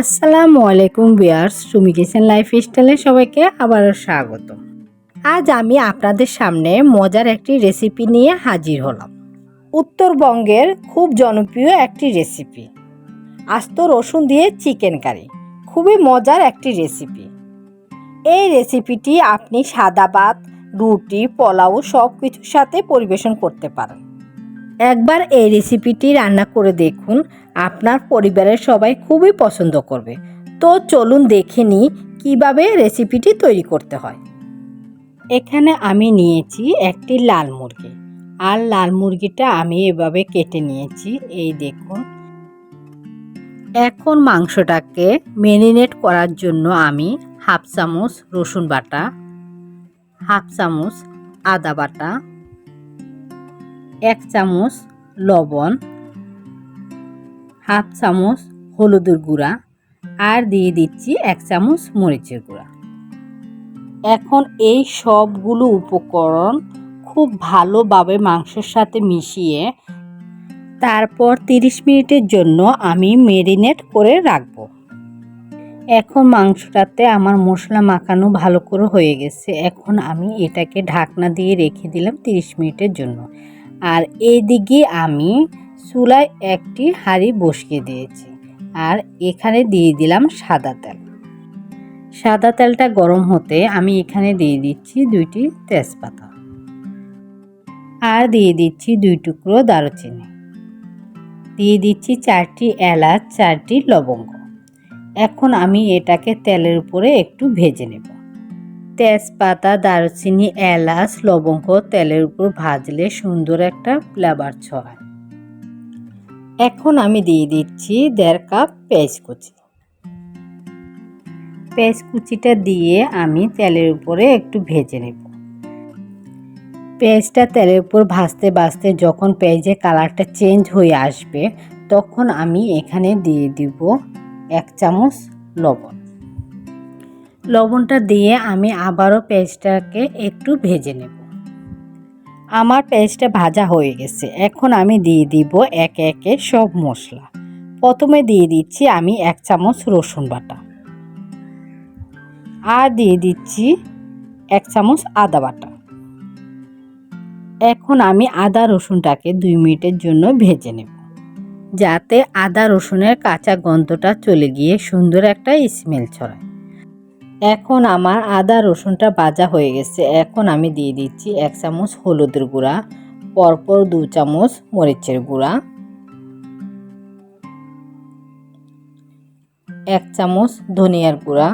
আসসালামু আলাইকুম বিয়ার্স Sumi kitchen life স্টাইলে সবাইকে আবারও স্বাগত। আজ আমি আপনাদের সামনে মজার একটি রেসিপি নিয়ে হাজির হলাম। উত্তরবঙ্গের খুব জনপ্রিয় একটি রেসিপি। আস্ত রসুন দিয়ে চিকেন কারি, খুবই মজার একটি রেসিপি। এই রেসিপিটি আপনি সাদা ভাত, রুটি, পোলাও সব কিছুর সাথে পরিবেশন করতে পারেন। একবার এই রেসিপিটি রান্না করে দেখুন। আপনার পরিবারের সবাই খুবই পছন্দ করবে। তো চলুন দেখে নিই কীভাবে রেসিপিটি তৈরি করতে হয়। এখানে আমি নিয়েছি একটি লাল মুরগি। আর লাল মুরগিটা আমি এভাবে কেটে নিয়েছি। এই দেখুন। এখন মাংসটাকে মেরিনেট করার জন্য আমি হাফ চামচ রসুন বাটা, হাফ চামচ আদা বাটা এক চামচ লবণ, হাফ চামচ হলুদের গুঁড়া আর দিয়ে দিচ্ছি এক চামচ মরিচের গুঁড়া। এখন এই সবগুলো উপকরণ খুব ভালোভাবে মাংসের সাথে মিশিয়ে তারপর তিরিশ মিনিটের জন্য আমি মেরিনেট করে রাখব। এখন মাংসটাতে আমার মশলা মাখানো ভালো করে হয়ে গেছে। এখন আমি এটাকে ঢাকনা দিয়ে রেখে দিলাম তিরিশ মিনিটের জন্য। আর এইদিকে আমি চুলায় একটি হাঁড়ি বসিয়ে দিয়েছি। আর এখানে দিয়ে দিলাম সাদা তেল। সাদা তেলটা গরম হতে আমি এখানে দিয়ে দিচ্ছি দুইটি তেজপাতা। আর দিয়ে দিচ্ছি দুই টুকরো দারুচিনি। দিয়ে দিচ্ছি চারটি এলাচ, চারটি লবঙ্গ। এখন আমি এটাকে তেলের উপরে একটু ভেজে নেব। তেজপাতা, দারুচিনি, এলাচ, লবঙ্গ তেলের উপর ভাজলে সুন্দর একটা ফ্লেভার ছড়ায়। এখন আমি দিয়ে দিচ্ছি দেড় কাপ পেঁয়াজ কুচি। পেঁয়াজ কুচিটা দিয়ে আমি তেলের উপরে একটু ভেজে নেব। পেঁয়াজটা তেলের উপর ভাজতে ভাজতে যখন পেঁয়াজের কালারটা চেঞ্জ হয়ে আসবে, তখন আমি এখানে দিয়ে দিব এক চামচ লবণ। লবণটা দিয়ে আমি আবারও পেঁয়াজটাকে একটু ভেজে নেব। আমার পেঁয়াজটা ভাজা হয়ে গেছে। এখন আমি দিয়ে দিব একে একে সব মশলা। প্রথমে দিয়ে দিচ্ছি আমি এক চামচ রসুন বাটা। আর দিয়ে দিচ্ছি এক চামচ আদা বাটা। এখন আমি আদা রসুনটাকে দুই মিনিটের জন্য ভেজে নেব। যাতে আদা রসুনের কাঁচা গন্ধটা চলে গিয়ে সুন্দর একটা স্মেল ছড়ায়। এখন আমার আদা রসুনটা ভাজা হয়ে গেছে। এখন আমি দিয়ে দিচ্ছি এক চামচ হলুদের গুঁড়া, পরপর দু চামচ মরিচের গুঁড়া, এক চামচ ধনিয়ার গুঁড়া,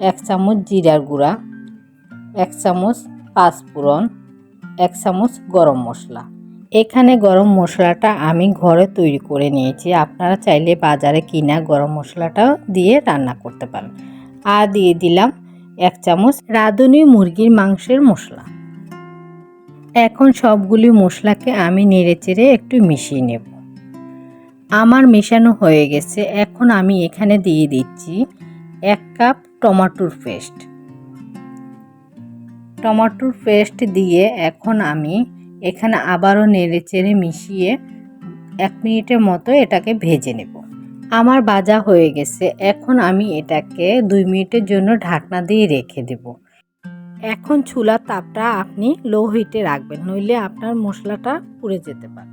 এক চামচ জিরার গুঁড়া, এক চামচ পাঁচফোড়ন, এক চামচ গরম মশলা। এখানে গরম মশলাটা আমি ঘরে তৈরি করে নিয়েছি। আপনারা চাইলে বাজারে কিনা গরম মশলাটা দিয়ে রান্না করতে পারেন। আর দিয়ে দিলাম এক চামচ রাঁধুনি মুরগির মাংসের মশলা। এখন সবগুলি মশলাকে আমি নেড়েচেড়ে একটু মিশিয়ে নেব। আমার মেশানো হয়ে গেছে, এখন আমি এখানে দিয়ে দিচ্ছি এক কাপ টমাটোর পেস্ট। টমাটোর পেস্ট দিয়ে এখন আমি এখানে আবারও নেড়েচেড়ে মিশিয়ে এক মিনিটের মতো এটাকে ভেজে নেব। আমার বাজা হয়ে গেছে, এখন আমি এটাকে দুই মিনিটের জন্য ঢাকনা দিয়ে রেখে দেব। এখন চুলার তাপটা আপনি লো হিটে রাখবেন, নইলে আপনার মশলাটা পুড়ে যেতে পারে।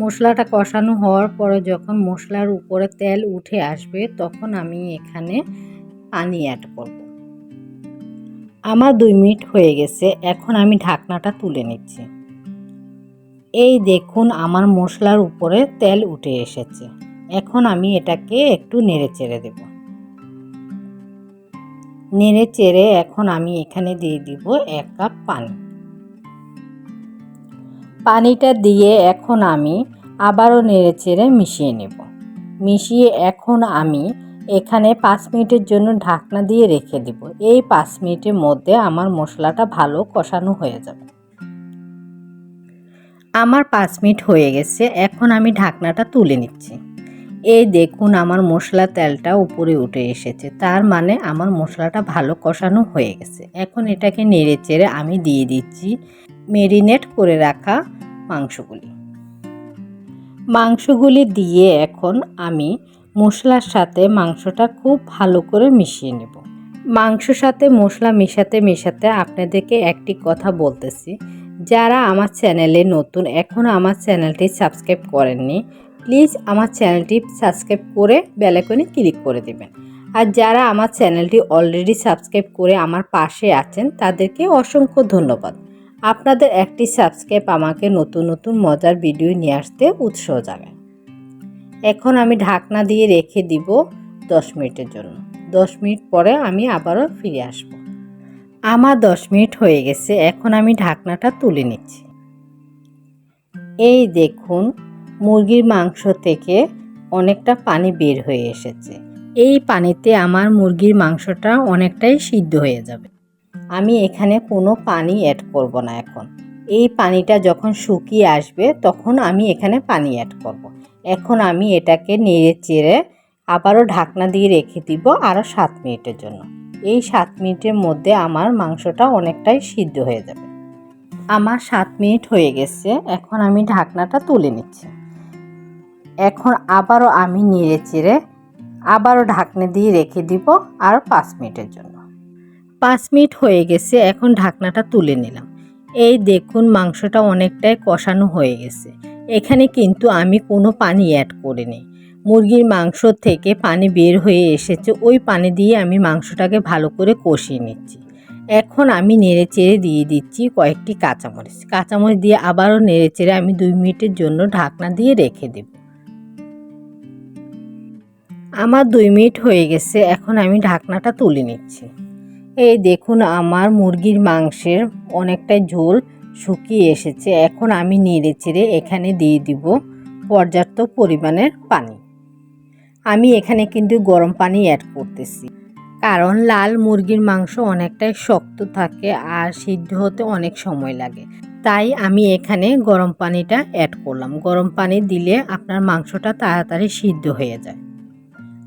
মশলাটা কষানো হওয়ার পরে যখন মশলার উপরে তেল উঠে আসবে, তখন আমি এখানে পানি অ্যাড করব। আমার দুই মিনিট হয়ে গেছে, এখন আমি ঢাকনাটা তুলে নিচ্ছি। এই দেখুন, আমার মশলার উপরে তেল উঠে এসেছে। এখন আমি এটাকে একটু নেড়ে চেড়ে দেব। নেড়ে চেড়ে এখন আমি এখানে দিয়ে দিব এক কাপ পানি। পানিটা দিয়ে এখন আমি আবারও নেড়ে চেড়ে মিশিয়ে নেব। মিশিয়ে এখন আমি এখানে পাঁচ মিনিটের জন্য ঢাকনা দিয়ে রেখে দেব। এই পাঁচ মিনিটের মধ্যে আমার মশলাটা ভালো কষানো হয়ে যাবে। আমার পাঁচ মিনিট হয়ে গেছে। এখন আমি ঢাকনাটা তুলে নিচ্ছি। এই দেখুন আমার মশলা তেলটা উপরে উঠে এসেছে। তার মানে আমার মশলাটা ভালো কষানো হয়ে গেছে। এখন এটাকে নেড়ে চেড়ে আমি দিয়ে দিচ্ছি মেরিনেট করে রাখা মাংসগুলি। মাংসগুলি দিয়ে এখন আমি মশলার সাথে মাংসটা খুব ভালো করে মিশিয়ে নেব। মাংসর সাথে মশলা মেশাতে মেশাতে আপনাদেরকে একটি কথা বলতেছি। যারা আমার চ্যানেলে নতুন এখনও আমার চ্যানেলটি সাবস্ক্রাইব করেননি প্লিজ আমার চ্যানেলটি সাবস্ক্রাইব করে বেলাকনে ক্লিক করে দেবেন। আর যারা আমার চ্যানেলটি অলরেডি সাবস্ক্রাইব করে আমার পাশে আছেন, তাদেরকে অসংখ্য ধন্যবাদ। আপনাদের একটি সাবস্ক্রাইব আমাকে নতুন নতুন মজার ভিডিও নিয়ে আসতে উৎসাহ জাগায়। এখন আমি ঢাকনা দিয়ে রেখে দিব দশ মিনিটের জন্য। দশ মিনিট পরে আমি আবারও ফিরে আসব। আমার দশ মিনিট হয়ে গেছে, এখন আমি ঢাকনাটা তুলে নিচ্ছি। এই দেখুন মুরগির মাংস থেকে অনেকটা পানি বের হয়ে এসেছে। এই পানিতে আমার মুরগির মাংসটা অনেকটাই সিদ্ধ হয়ে যাবে। আমি এখানে কোনো পানি অ্যাড করব না এখন। এই পানিটা যখন শুকিয়ে আসবে, তখন আমি এখানে পানি অ্যাড করব। এখন আমি এটাকে নেড়ে চেড়ে আবারও ঢাকনা দিয়ে রেখে দিব আরও সাত মিনিটের জন্য। এই সাত মিনিটের মধ্যে আমার মাংসটা অনেকটাই সিদ্ধ হয়ে যাবে। আমার সাত মিনিট হয়ে গেছে, এখন আমি ঢাকনাটা তুলে নিচ্ছি। এখন আবারও আমি নেড়ে চেড়ে আবারও ঢাকনা দিয়ে রেখে দিব আর পাঁচ মিনিটের জন্য। পাঁচ মিনিট হয়ে গেছে, এখন ঢাকনাটা তুলে নিলাম। এই দেখুন, মাংসটা অনেকটাই কষানো হয়ে গেছে। এখানে কিন্তু আমি কোনো পানি অ্যাড করিনি। মুরগির মাংস থেকে পানি বের হয়ে এসেছে, ওই পানি দিয়ে আমি মাংসটাকে ভালো করে কষিয়ে নিচ্ছি। এখন আমি নেড়ে চেড়ে দিয়ে দিচ্ছি কয়েকটি কাঁচামরিচ। কাঁচামরিচ দিয়ে আবারও নেড়ে চেড়ে আমি দুই মিনিটের জন্য ঢাকনা দিয়ে রেখে দেব। আমার দুই মিনিট হয়ে গেছে, এখন আমি ঢাকনাটা তুলে নিচ্ছি। এই দেখুন, আমার মুরগির মাংসের অনেকটাই ঝোল শুকিয়ে এসেছে। এখন আমি নেড়ে চেড়ে এখানে দিয়ে দিব পর্যাপ্ত পরিমাণের পানি। আমি এখানে কিন্তু গরম পানি অ্যাড করতেছি। কারণ লাল মুরগির মাংস অনেকটাই শক্ত থাকে আর সিদ্ধ হতে অনেক সময় লাগে। তাই আমি এখানে গরম পানিটা অ্যাড করলাম। গরম পানি দিলে আপনার মাংসটা তাড়াতাড়ি সিদ্ধ হয়ে যায়।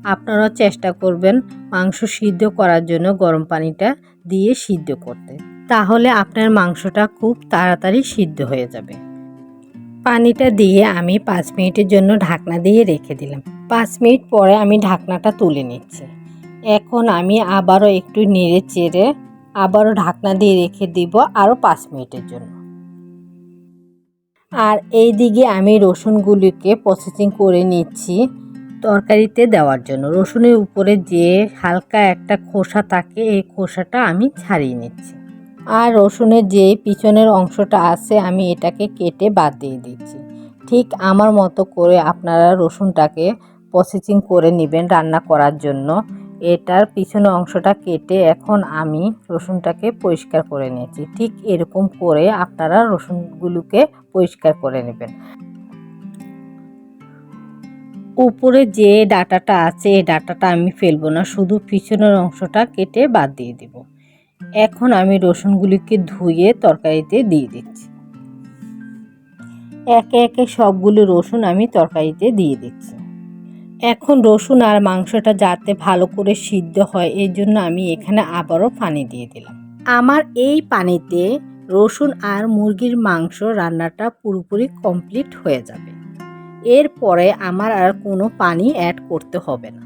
আপনারাও চেষ্টা করবেন মাংস সিদ্ধ করার জন্য গরম পানিটা দিয়ে সিদ্ধ করতে। তাহলে আপনার মাংসটা খুব তাড়াতাড়ি সিদ্ধ হয়ে যাবে। পানিটা দিয়ে আমি পাঁচ মিনিটের জন্য ঢাকনা দিয়ে রেখে দিলাম। পাঁচ মিনিট পরে আমি ঢাকনাটা তুলে নিচ্ছি। এখন আমি আবারও একটু নেড়ে চেড়ে আবারও ঢাকনা দিয়ে রেখে দিব আরও পাঁচ মিনিটের জন্য। আর এই দিকে আমি রসুনগুলিকে প্রসেসিং করে নিচ্ছি। তরকারিতে দেওয়ার জন্য। রসুনের উপরে যে হালকা একটা খোসা থাকে, এই খোসাটা আমি ছাড়িয়ে নিচ্ছি। আর রসুনের যে পিছনের অংশটা আছে, আমি এটাকে কেটে বাদ দিয়ে দিচ্ছি। ঠিক আমার মতো করে আপনারা রসুনটাকে প্রসেসিং করে নেবেন রান্না করার জন্য। এটার পিছনের অংশটা কেটে এখন আমি রসুনটাকে পরিষ্কার করে নিয়েছি। ঠিক এরকম করে আপনারা রসুনগুলোকে পরিষ্কার করে নেবেন। উপরে যে ডাটাটা আছে, এই ডাটাটা আমি ফেলব না। শুধু পিছনের অংশটা কেটে বাদ দিয়ে দিব। এখন আমি রসুনগুলিকে ধুয়ে তরকারিতে দিয়ে দিচ্ছি। একে একে সবগুলো রসুন আমি তরকারিতে দিয়ে দিচ্ছি। এখন রসুন আর মাংসটা যাতে ভালো করে সিদ্ধ হয় এই জন্য আমি এখানে আবারও পানি দিয়ে দিলাম। আমার এই পানিতে রসুন আর মুরগির মাংস রান্নাটা পুরোপুরি কমপ্লিট হয়ে যাবে। এরপরে আমার আর কোনো পানি অ্যাড করতে হবে না।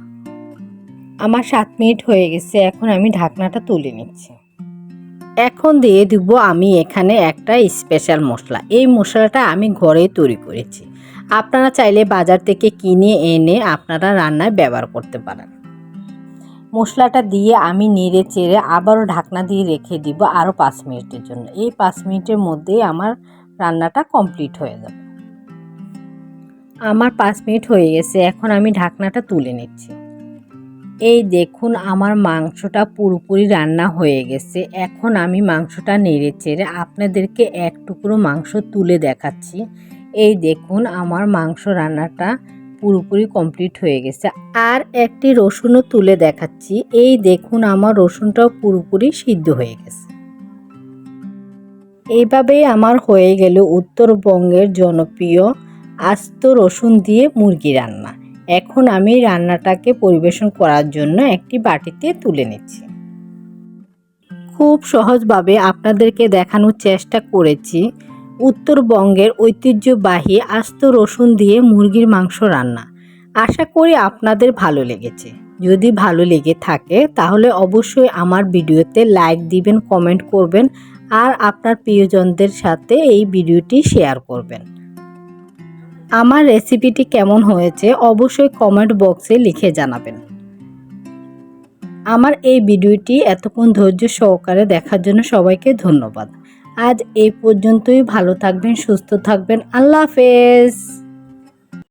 আমার সাত মিনিট হয়ে গেছে, এখন আমি ঢাকনাটা তুলে নিচ্ছি। এখন দিয়ে দিব আমি এখানে একটা স্পেশাল মশলা। এই মশলাটা আমি ঘরেই তৈরি করেছি। আপনারা চাইলে বাজার থেকে কিনে এনে আপনারা রান্নায় ব্যবহার করতে পারেন। মশলাটা দিয়ে আমি নেড়ে চেড়ে আবারও ঢাকনা দিয়ে রেখে দিব আরও পাঁচ মিনিটের জন্য। এই পাঁচ মিনিটের মধ্যেই আমার রান্নাটা কমপ্লিট হয়ে যাবে। আমার পাঁচ মিনিট হয়ে গেছে, এখন আমি ঢাকনাটা তুলে নিচ্ছি। এই দেখুন, আমার মাংসটা পুরোপুরি রান্না হয়ে গেছে। এখন আমি মাংসটা নেড়ে চেড়ে আপনাদেরকে এক টুকরো মাংস তুলে দেখাচ্ছি। এই দেখুন, আমার মাংস রান্নাটা পুরোপুরি কমপ্লিট হয়ে গেছে। আর একটি রসুনও তুলে দেখাচ্ছি। এই দেখুন, আমার রসুনটাও পুরোপুরি সিদ্ধ হয়ে গেছে। এইভাবেই আমার হয়ে গেল উত্তরবঙ্গের জনপ্রিয় আস্ত রসুন দিয়ে মুরগি রান্না। এখন আমি রান্নাটাকে পরিবেশন করার জন্য একটি বাটিতে তুলে নিচ্ছি। খুব সহজভাবে আপনাদেরকে দেখানোর চেষ্টা করেছি। উত্তরবঙ্গের ঐতিহ্যবাহী আস্ত রসুন দিয়ে মুরগির মাংস রান্না। আশা করি আপনাদের ভালো লেগেছে। যদি ভালো লেগে থাকে, তাহলে অবশ্যই আমার ভিডিওতে লাইক দিবেন, কমেন্ট করবেন, আর আপনার প্রিয়জনদের সাথে এই ভিডিওটি শেয়ার করবেন। আমার রেসিপিটি কেমন হয়েছে অবশ্যই কমেন্ট বক্সে লিখে জানাবেন। আমার এই ভিডিওটি এতক্ষণ ধৈর্য সহকারে দেখার জন্য সবাইকে ধন্যবাদ। আজ এই পর্যন্তই, ভালো থাকবেন, সুস্থ থাকবেন, আল্লাহ হাফেজ!